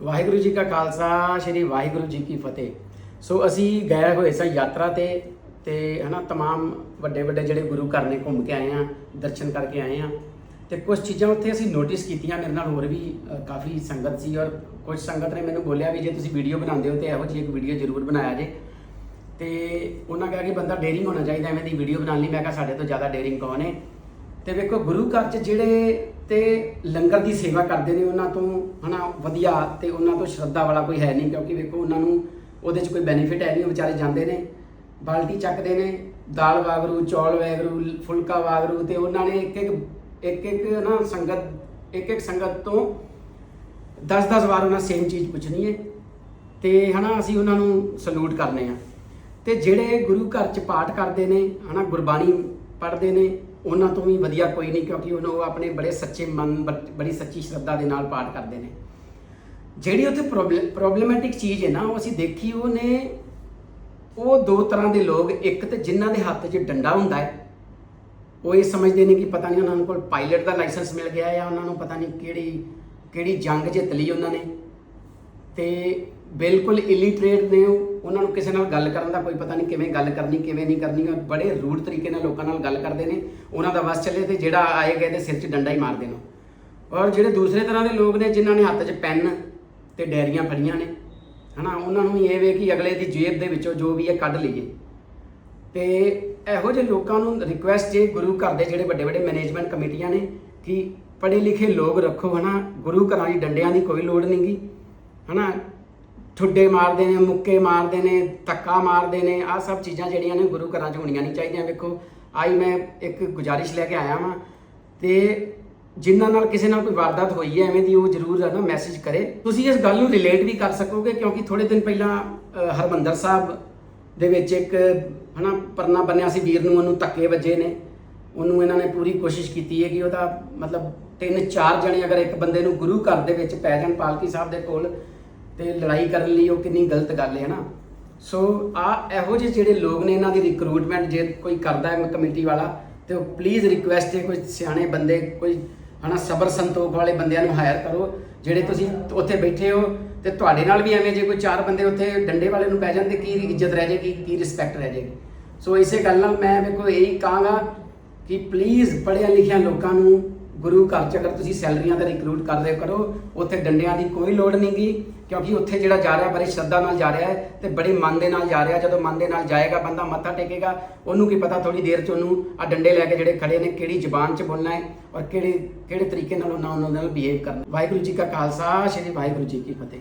ਵਾਹਿਗੁਰੂ ਜੀ ਕਾ ਖਾਲਸਾ ਸ੍ਰੀ ਵਾਹਿਗੁਰੂ ਜੀ ਕੀ ਫਤਿਹ ਸੋ ਅਸੀਂ ਗਏ ਹੋਏ ਸਾਂ ਯਾਤਰਾ ਤੇ ਤੇ ਹਨਾ तमाम ਵੱਡੇ ਵੱਡੇ ਜਿਹੜੇ ਗੁਰੂ ਘਰ ਨੇ ਘੁੰਮ ਕੇ ਆਏ ਆ ਦਰਸ਼ਨ ਕਰਕੇ ਆਏ ਆ ਤੇ ਕੁਝ ਚੀਜ਼ਾਂ ਉੱਥੇ ਅਸੀਂ ਨੋਟਿਸ ਕੀਤੀਆਂ ਮੇਰੇ ਨਾਲ ਹੋਰ ਵੀ ਅ, ਕਾਫੀ ਸੰਗਤ ਸੀ ਔਰ ਕੁਝ ਸੰਗਤ ਨੇ ਮੈਨੂੰ ਬੋਲਿਆ ਵੀ ਜੇ ਤੁਸੀਂ ਵੀਡੀਓ ਬਣਾਉਂਦੇ ਹੋ ਤੇ ਇਹੋ ਜਿਹੀ ਇੱਕ ਵੀਡੀਓ ਜ਼ਰੂਰ ਬਣਾਇਆ ਜੇ ਤੇ ਉਹਨਾਂ ਕਿਹਾ ਕਿ ਬੰਦਾ ਡੇਰਿੰਗ ਹੋਣਾ ਚਾਹੀਦਾ ਐਵੇਂ ਦੀ ਵੀਡੀਓ ਬਣਾਉਣ ਲਈ ਮੈਂ ਕਿਹਾ ਸਾਡੇ ਤੋਂ ਜ਼ਿਆਦਾ ਡੇਰਿੰਗ ਕੌਣ ਹੈ ਤੇ ਵੇਖੋ, ਗੁਰੂ ਘਰ 'ਚ ਜਿਹੜੇ ਤੇ ਲੰਗਰ ਦੀ ਸੇਵਾ ਕਰਦੇ ਨੇ, ਉਹਨਾਂ ਤੋਂ ਹਨਾ ਵਧੀਆ ਤੇ ਉਹਨਾਂ ਤੋਂ ਸ਼ਰਧਾ ਵਾਲਾ ਕੋਈ ਹੈ ਨਹੀਂ, ਕਿਉਂਕਿ ਵੇਖੋ, ਉਹਨਾਂ ਨੂੰ ਉਹਦੇ 'ਚ ਕੋਈ ਬੈਨੀਫਿਟ ਹੈ ਨਹੀਂ, ਉਹ ਵਿਚਾਰੇ ਜਾਂਦੇ ਨੇ, ਬਾਲਟੀ ਚੱਕਦੇ ਨੇ, ਦਾਲ ਵਾਗਰੂ, ਚੌਲ ਵਾਗਰੂ, ਫੁਲਕਾ ਵਾਗਰੂ ਤੇ ਉਹਨਾਂ ਨੇ ਇੱਕ ਇੱਕ ਇੱਕ ਇੱਕ ਨਾ ਸੰਗਤ ਇੱਕ ਇੱਕ ਸੰਗਤ ਤੋਂ 10-10 ਵਾਰ ਉਹਨਾਂ ਸੇਮ ਚੀਜ਼ ਪੁੱਛਣੀ ਹੈ ਤੇ ਹਨਾ ਅਸੀਂ ਉਹਨਾਂ ਨੂੰ ਸਲੂਟ ਕਰਨੇ ਆ। ਤੇ ਜਿਹੜੇ ਗੁਰੂ ਘਰ ਚ ਪਾਠ ਕਰਦੇ ਨੇ, ਹਨਾ ਗੁਰਬਾਣੀ ਪੜ੍ਹਦੇ ਨੇ, ਉਹਨਾਂ ਤੋਂ ਵੀ ਵਧੀਆ ਕੋਈ ਨਹੀਂ ਕਿਉਂਕਿ ਉਹਨਾਂ ਉਹ ਆਪਣੇ ਬੜੇ ਸੱਚੇ ਮਨ ਬ- ਬੜੀ ਸੱਚੀ ਸ਼ਰਧਾ ਦੇ ਨਾਲ ਪਾਠ ਕਰਦੇ ਨੇ। ਜਿਹੜੀ ਉੱਥੇ ਪ੍ਰੋਬਲਮੈਟਿਕ ਚੀਜ਼ ਹੈ ਨਾ, ਉਹ ਅਸੀਂ ਦੇਖੀ, ਉਹਨੇ ਉਹ ਦੋ ਤਰ੍ਹਾਂ ਦੇ ਲੋਕ, ਇੱਕ ਤੇ ਜਿਨ੍ਹਾਂ ਦੇ ਹੱਥ 'ਚ ਡੰਡਾ ਹੁੰਦਾ ਹੈ, ਉਹ ਇਹ ਸਮਝਦੇ ਨੇ ਕਿ ਪਤਾ ਨਹੀਂ ਉਹਨਾਂ ਨੂੰ ਕੋਲ ਪਾਇਲਟ ਦਾ ਲਾਇਸੈਂਸ ਮਿਲ ਗਿਆ ਜਾਂ ਉਹਨਾਂ ਨੂੰ ਪਤਾ ਨਹੀਂ ਕਿਹੜੀ ਕਿਹੜੀ ਜੰਗ ਜਿੱਤ ਲਈ ਉਹਨਾਂ ਨੇ। ਤੇ ਬਿਲਕੁਲ ਇਲਿਟਰੇਟ ਨੇ ਉਹ, ਉਹਨਾਂ ਨੂੰ ਕਿਸੇ ਨਾਲ ਗੱਲ ਕਰਨ ਦਾ ਕੋਈ ਪਤਾ ਨਹੀਂ ਕਿਵੇਂ ਗੱਲ ਕਰਨੀ, ਕਿਵੇਂ ਨਹੀਂ ਕਰਨੀ, ਉਹ ਬੜੇ ਰੂਡ ਤਰੀਕੇ ਨਾਲ ਲੋਕਾਂ ਨਾਲ ਗੱਲ ਕਰਦੇ ਨੇ, ਉਹਨਾਂ ਦਾ ਵਸ ਚੱਲੇ ਤੇ ਜਿਹੜਾ ਆਏ ਗਏ ਤੇ ਸਿਰ 'ਚ ਡੰਡਾ ਹੀ ਮਾਰਦੇ ਨੇ ਔਰ ਜਿਹੜੇ ਦੂਸਰੇ ਤਰ੍ਹਾਂ ਦੇ ਲੋਕ ਨੇ, ਜਿਨ੍ਹਾਂ ਨੇ ਹੱਥ 'ਚ ਪੈਨ ਤੇ ਡੈਰੀਆਂ ਫੜੀਆਂ ਨੇ, ਹਨਾ, ਉਹਨਾਂ ਨੂੰ ਇਹ ਵੇ ਕਿ ਅਗਲੇ ਦੀ ਜੇਬ ਦੇ ਵਿੱਚੋਂ ਜੋ ਵੀ ਹੈ ਕੱਢ ਲਈਏ। ਤੇ ਇਹੋ ਜਿਹੇ ਲੋਕਾਂ ਨੂੰ ਰਿਕੁਐਸਟ ਜੇ ਗੁਰੂ ਘਰ ਦੇ ਜਿਹੜੇ ਵੱਡੇ ਵੱਡੇ ਮੈਨੇਜਮੈਂਟ ਕਮੇਟੀਆਂ ਨੇ, ਕਿ ਪੜ੍ਹੇ ਲਿਖੇ ਲੋਕ ਰੱਖੋ, ਹਨਾ, ਗੁਰੂ ਘਰਾਂ ਦੀ ਡੰਡਿਆਂ ਦੀ ਕੋਈ ਲੋੜ ਨਹੀਂਗੀ ਹਨਾ ਠੁੱਡੇ ਮਾਰਦੇ ਨੇ ਮੁੱਕੇ ਮਾਰਦੇ ਨੇ ਧੱਕਾ ਮਾਰਦੇ ਨੇ ਆਹ ਸਭ ਚੀਜ਼ਾਂ ਜਿਹੜੀਆਂ ਨੇ ਗੁਰੂ ਘਰਾਂ 'ਚ ਹੋਣੀਆਂ ਨਹੀਂ ਚਾਹੀਦੀਆਂ। ਵੇਖੋ ਆਈ ਮੈਂ ਇੱਕ ਗੁਜ਼ਾਰਿਸ਼ ਲੈ ਕੇ ਆਇਆ ਵਾਂ ਤੇ ਜਿਨ੍ਹਾਂ ਨਾਲ ਕਿਸੇ ਨਾਲ ਕੋਈ ਵਾਰਦਾਤ ਹੋਈ ਹੈ ਐਵੇਂ ਦੀ ਉਹ ਜ਼ਰੂਰ ਹੈ ਨਾ ਮੈਸੇਜ ਕਰੇ। ਤੁਸੀਂ ਇਸ ਗੱਲ ਨੂੰ ਰਿਲੇਟ ਵੀ ਕਰ ਸਕੋਗੇ ਕਿਉਂਕਿ ਥੋੜੇ ਦਿਨ ਪਹਿਲਾਂ ਅ, ਹਰਮੰਦਰ ਸਾਹਿਬ ਦੇ ਵਿੱਚ ਇੱਕ ਹਨਾ ਪਰਨਾ ਬੰਨਿਆ ਸੀ ਵੀਰ ਨੂੰ ਉਹਨੂੰ ਧੱਕੇ ਵੱਜੇ ਨੇ। ਉਹਨੂੰ ਇਹਨਾਂ ਨੇ ਪੂਰੀ ਕੋਸ਼ਿਸ਼ ਕੀਤੀ ਹੈ ਕਿ ਉਹਦਾ ਮਤਲਬ ਤਿੰਨ ਚਾਰ ਜਣੇ ਅਗਰ ਇੱਕ ਬੰਦੇ ਨੂੰ ਗੁਰੂ ਘਰ ਦੇ ਵਿੱਚ ਪੈ ਜਾਣ ਪਾਲਕੀ ਸਾਹਿਬ ਦੇ ਕੋਲ ਤੇ ਲੜਾਈ ਕਰਨ ਲਈ ਉਹ ਕਿੰਨੀ ਗਲਤ ਗੱਲ ਹੈ ਨਾ ਸੋ ਆ ਇਹੋ ਜਿਹੇ ਜਿਹੜੇ ਲੋਕ ਨੇ, ਇਹਨਾਂ ਦੀ ਰਿਕਰੂਟਮੈਂਟ ਜੇ ਕੋਈ ਕਰਦਾ ਹੈ ਕਮੇਟੀ ਵਾਲਾ, ਤੇ ਉਹ ਪਲੀਜ਼ ਰਿਕੁਐਸਟ ਹੈ ਕੋਈ ਸਿਆਣੇ ਬੰਦੇ, ਕੋਈ, ਹਨਾ, ਸਬਰ ਸੰਤੋਖ ਵਾਲੇ ਬੰਦਿਆਂ ਨੂੰ ਹਾਇਰ ਕਰੋ, ਜਿਹੜੇ ਤੁਸੀਂ ਉੱਥੇ ਬੈਠੇ ਹੋ, ਤੇ ਤੁਹਾਡੇ ਨਾਲ ਵੀ ਐਵੇਂ ਜੇ ਕੋਈ ਚਾਰ ਬੰਦੇ ਉੱਥੇ ਡੰਡੇ ਵਾਲੇ ਨੂੰ ਪੈ ਜਾਂਦੇ, ਕੀ ਇੱਜ਼ਤ ਰਹਿ ਜਾਏਗੀ, ਕੀ ਰਿਸਪੈਕਟ ਰਹਿ ਜਾਏਗੀ? ਸੋ ਇਸੇ ਗੱਲ ਨਾਲ ਮੈਂ ਵੇਖੋ ਇਹੀ ਕਹਾਂਗਾ ਕਿ ਪਲੀਜ਼ ਪੜ੍ਹਿਆ ਲਿਖਿਆ ਲੋਕਾਂ ਨੂੰ ਗੁਰੂ ਘਰ ਚ ਅਗਰ ਤੁਸੀਂ ਸੈਲਰੀਆਂ ਦਾ ਰਿਕਰੂਟ ਕਰ ਰਹੇ ਕਰੋ। ਉੱਥੇ ਡੰਡਿਆਂ ਦੀ ਕੋਈ ਲੋੜ ਨਹੀਂਗੀ ਕਿਉਂਕਿ ਉੱਥੇ ਜਿਹੜਾ ਜਾ ਰਿਹਾ, ਬੜੀ ਸ਼ਰਧਾ ਨਾਲ ਜਾ ਰਿਹਾ ਹੈ ਤੇ ਬੜੇ ਮਨ ਦੇ ਨਾਲ ਜਾ ਰਿਹਾ। ਜਦੋਂ ਮਨ ਦੇ ਨਾਲ ਜਾਏਗਾ, ਬੰਦਾ ਮੱਥਾ ਟੇਕੇਗਾ, ਉਹਨੂੰ ਕੀ ਪਤਾ ਥੋੜੀ ਦੇਰ ਚ ਉਹਨੂੰ ਆ ਡੰਡੇ ਲੈ ਕੇ ਜਿਹੜੇ ਖੜੇ ਨੇ, ਕਿਹੜੀ ਜ਼ੁਬਾਨ ਚ ਬੋਲਣਾ ਹੈ ਔਰ ਕਿਹੜੇ ਕਿਹੜੇ ਤਰੀਕੇ ਨਾਲ ਉਹਨਾਂ ਉਹਨਾਂ ਨਾਲ ਬਿਹੇਵ ਕਰਨਾ। ਵਾਹਿਗੁਰੂ ਜੀ ਕਾ ਖਾਲਸਾ, ਸ੍ਰੀ ਵਾਹਿਗੁਰੂ ਜੀ ਕੀ ਫਤਿਹ।